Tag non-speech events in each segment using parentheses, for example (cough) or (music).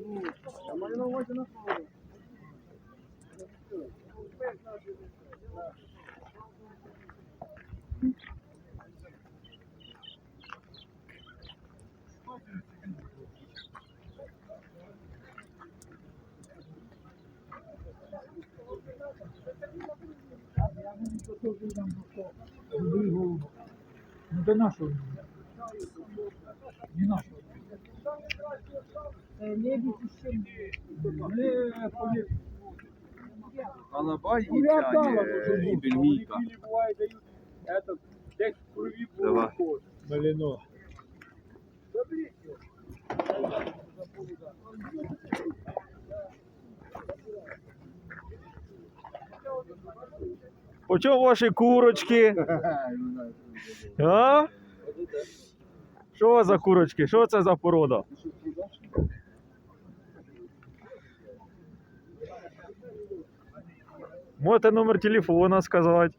Ну до. Не нашого. Лебідь ще не повір. Алабай Ну, я і бельгійка. десь крові Давай. виходить. Малино. Почому ваші курочки? (laughs) А? Що за курочки? Що це за порода? Можете номер телефона сказати.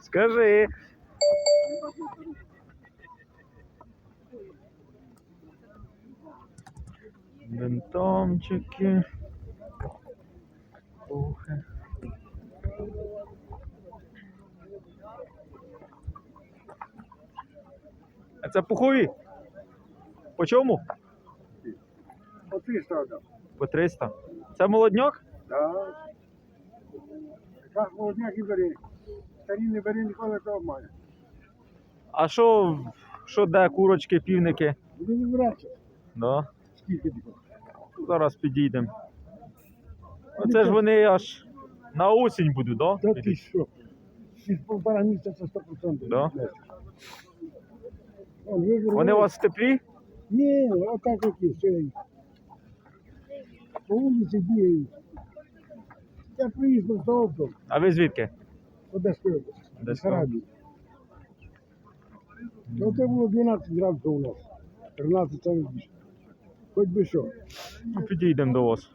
Скажи. Бентомчики. Ухи. Це пухові? По чому? Оти стада. По 300. Це молодняк? Так. Так, молодняк і бери. Старі не бери ніколи то обмане. А що, що де курочки, півники? Вони не браться. Да. Скільки такого? Зараз підійдемо. Оце ж вони аж на осінь будуть, да? Та ти що? Полтора місяця 100%. Да? Вони у вас теплі? Ні, отак які, сьогодні. По вулиці бігають. Я приїздив з авто, А ви звідки? Одеської області. Одеської. Бессарабії. Ну, це було 12 градусів у нас. 13 саме більше. Хоч би що. Ну, підійдемо до вас.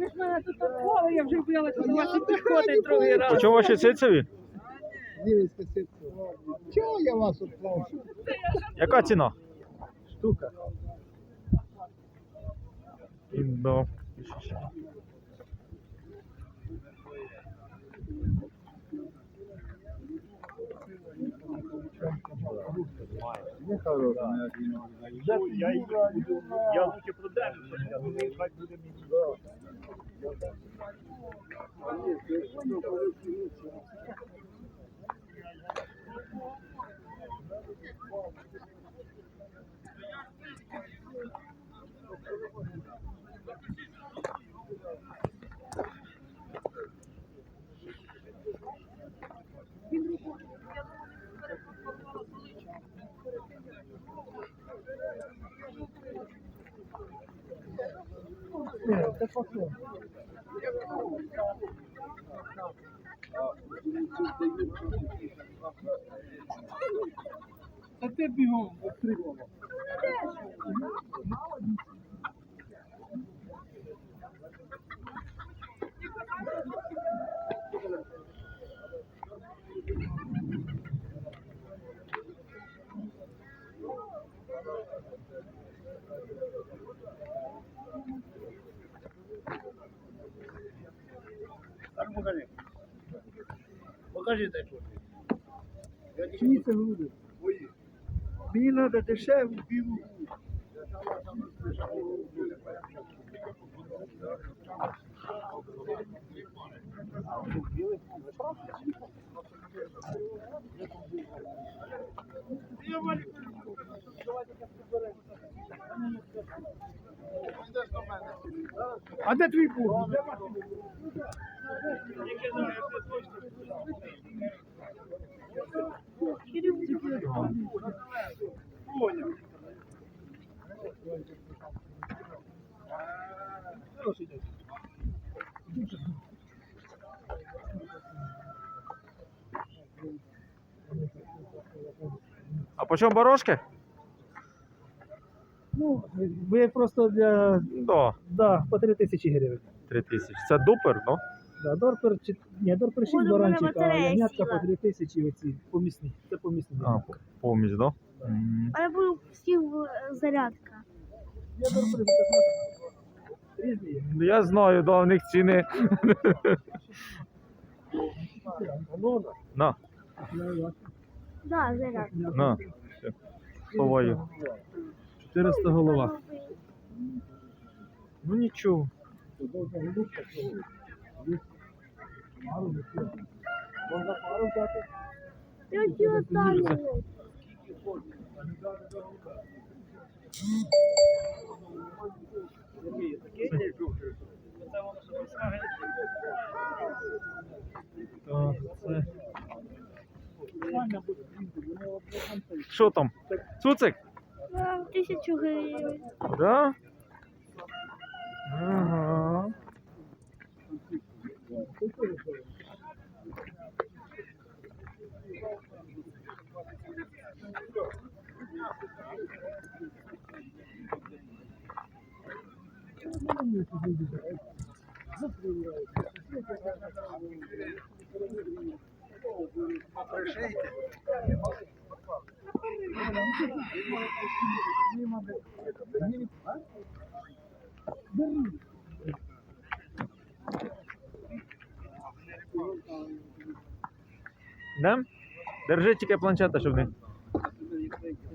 Ви ж мене тут отколи, я вже боялася до вас і підходить другий раз. По чому ваші сицеві? Дивіться, Чого я вас отправив? Яка ціна? Штука. Да. Не. Я лучше продержу, я думаю, хай буде мені. Ні, це пасон. А ти бігом отримав. Покажи. Покажи те, що. Чиї це груди? Мені треба дешеву білу. А де твій бур? А по чому барошки? Ну, Ви просто для Да, да, по 3 тисячі гривень. 3 тисячі. Це дупер, ну? Да, дорпер, чи, ні, дорпер 6 Буду, в а батарея ягнятка по 3 тисячі оці помісні. Це помісні. А, помість, да? М. Але був всіх е, зарядка. Я дорпер різні є. Ну, Я знаю, да, у них ціни. Ну, На, Да, зарядка. на. Все. Ховаю. 400 голова. Ну нічого. Оті останні. Так, це... Що там? Цуцик? Ну, Тисячу гривень. Да? Ага. Беріть. Да? Держи тільки планшета, щоб не.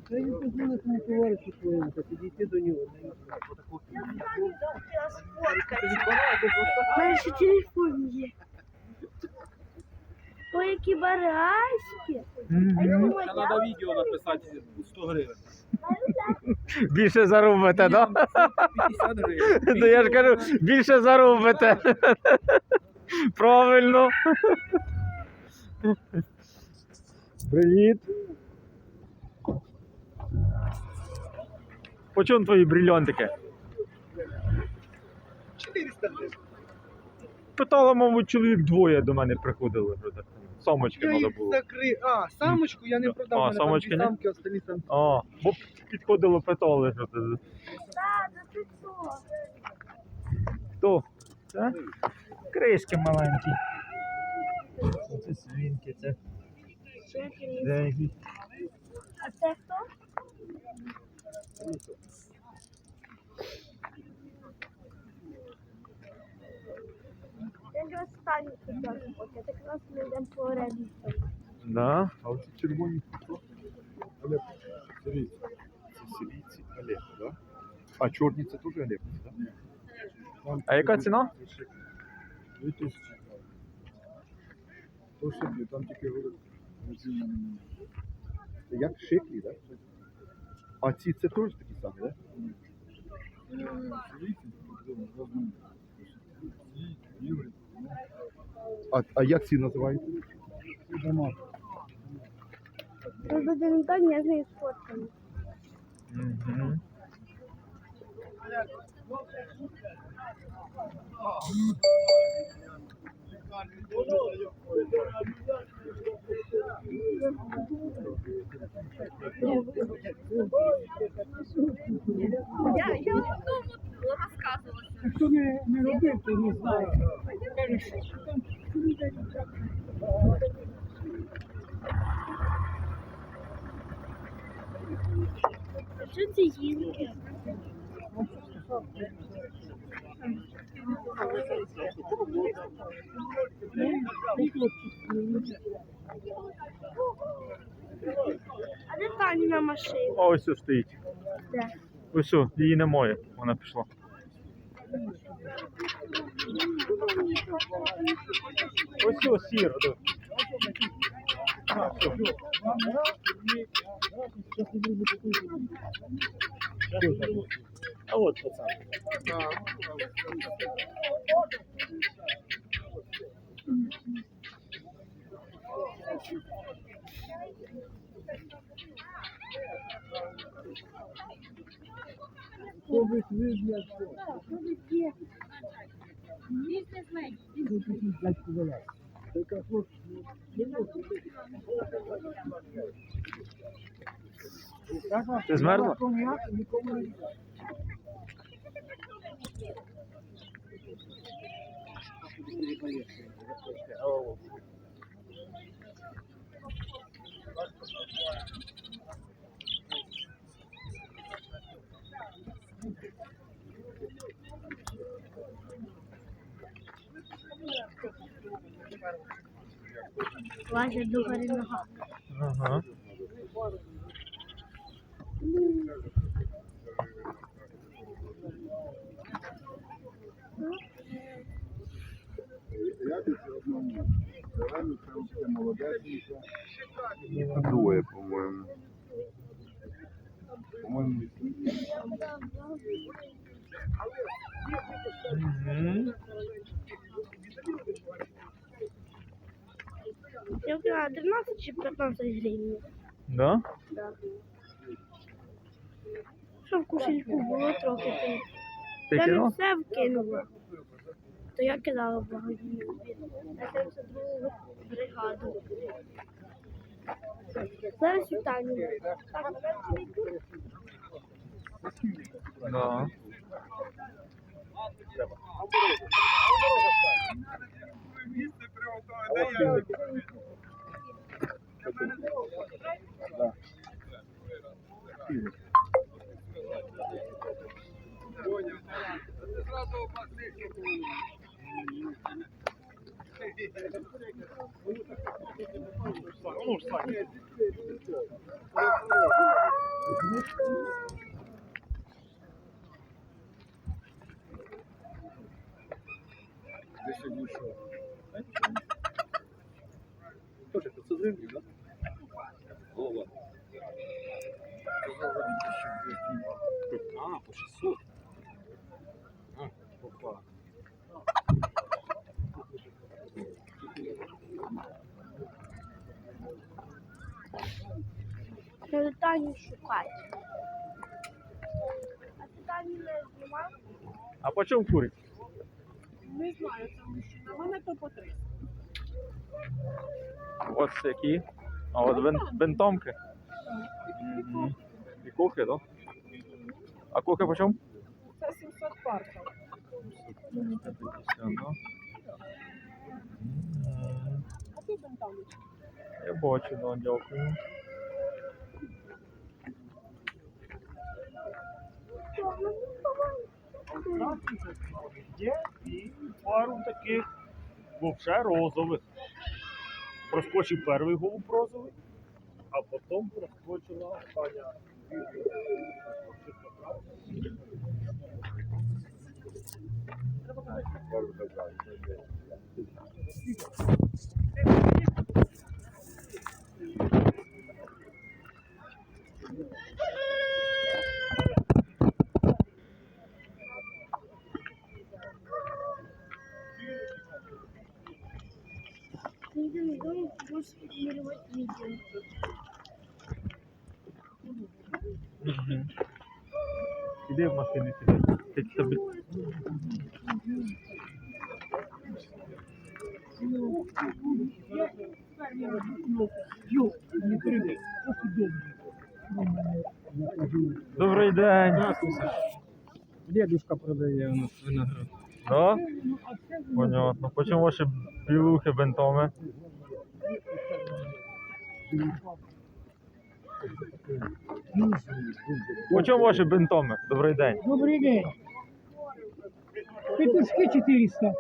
Це він позвонить на товаришу своєму, та підійти до нього. У мене ще телефон є. Ой, які барашки. А я відео написати 100 гривень. Більше заробите, да? 50 гривень. Я ж кажу, більше заробите. Правильно. Привіт. По чому твої брильонтики? 400 гривень. Питало, мабуть, чоловік двоє до мене приходили. Самочки треба було. закрив. А, самочку я не продав, А, там самочки дві самки, остальні там. А, бо підходило, питали, що 500. Хто? Це? Кришки маленькі. Це свинки, це. А це хто? Якраз стані хотів купити, якраз ми йдемо по ревізору. Да. А оці червоні хто? Олег, дивіться, це сирійці Олег, да? А чорні це теж Олег, да? А яка ціна? Дві тисячі. То собі, там тільки говорять. Як шиклі, да? А ці це теж такі самі, да? А, а як ці називаються? Тут буде не так, я з нею сфоткаю. Угу. Я, я одному розказувала. Хто не, не робив, то не знає. Що це жінки? А де Таніна машина? А ось ось стоїть. Де? Ось о, її немає. Вона пішла. Ось ось сіро. А, все. А от пацан. Ти Przez marno. Thank you. Лазять до гори нога. Ага. Двоє, по-моєму. По-моєму, Мгм. Я вкрала 13 чи 15 гривень. Да? Да. Що в кошельку було трохи, то Ти я не все вкинула. То я кидала благодійний збір на 72 бригаду. Зараз вітання. Так, наверное, йду. Да. Тоже 500 гривень, да? Голова. А, по 600. А, попа. Треба Таню шукати. А ти Таню не знімав? А по чому курить? Не знаю, тому що на мене то по 300. Ось які. А от бен, бентомки. Мгм. І кухи, так? А кухи по чому? Це 700 парка. Мгм. А ти бентами? Я бачу, да, дякую. Є і пару таких вовше розових. Проскочив перший голуб розовий, а потім проскочила остання. Єдиний дом можеш малювати відео. Мгм. Іди в машину. Ти тобі. Добрий день. Дедушка продає у нас виноград. Да? Понятно. Почему ваші білухи бентоми? Почому ваші бентоми? Добрий день. Добрий день. Петушки 400.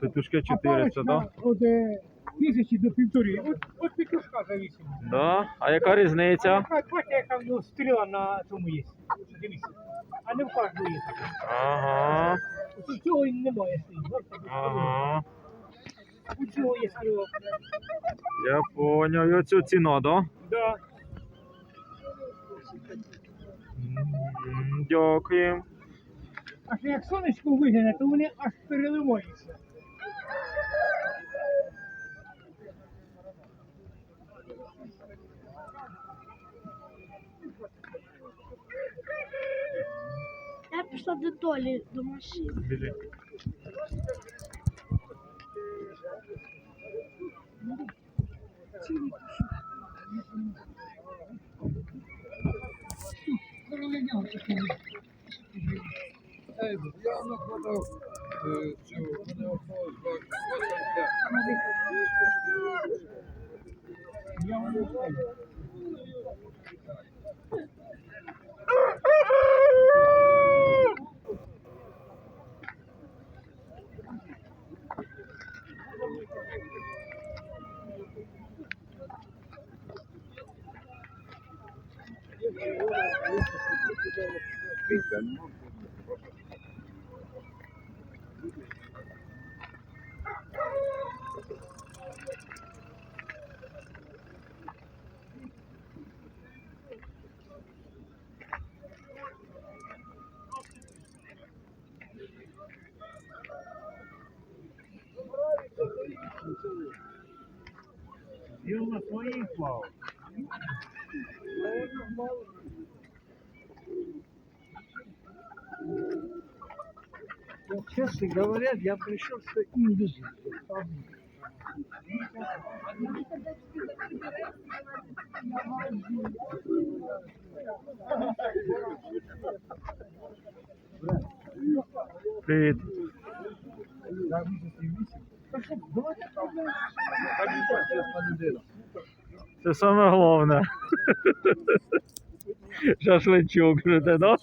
Петушки 400, да? От е, тисячі до півтори. От, от петушка зависимо. Да? А яка різниця? Яка бачите, яка в нього стріла на цьому є. Дивіться. А не в кожного є. Ага. У цього і немає. Ага. У цього є стріла. Я поняв. І оцю да? Да. М, Дякую. Аж як сонечко вигляне, то вони аж переливаються. Я пішла до Толі, до машини. Біжи. Він на своїй плавав. Вот, честно говоря, я пришел, что им люди. Привіт. Це саме головне. Шашличок жити, да?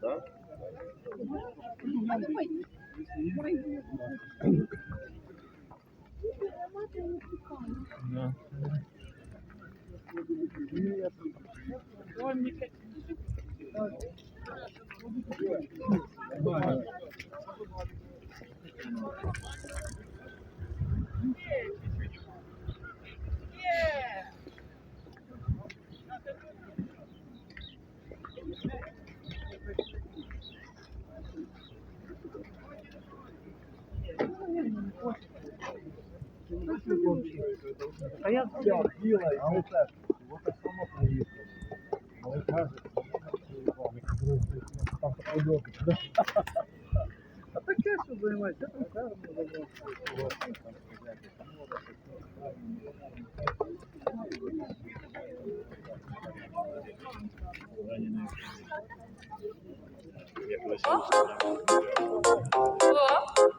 Да. А я А таке що займається? Там карма О,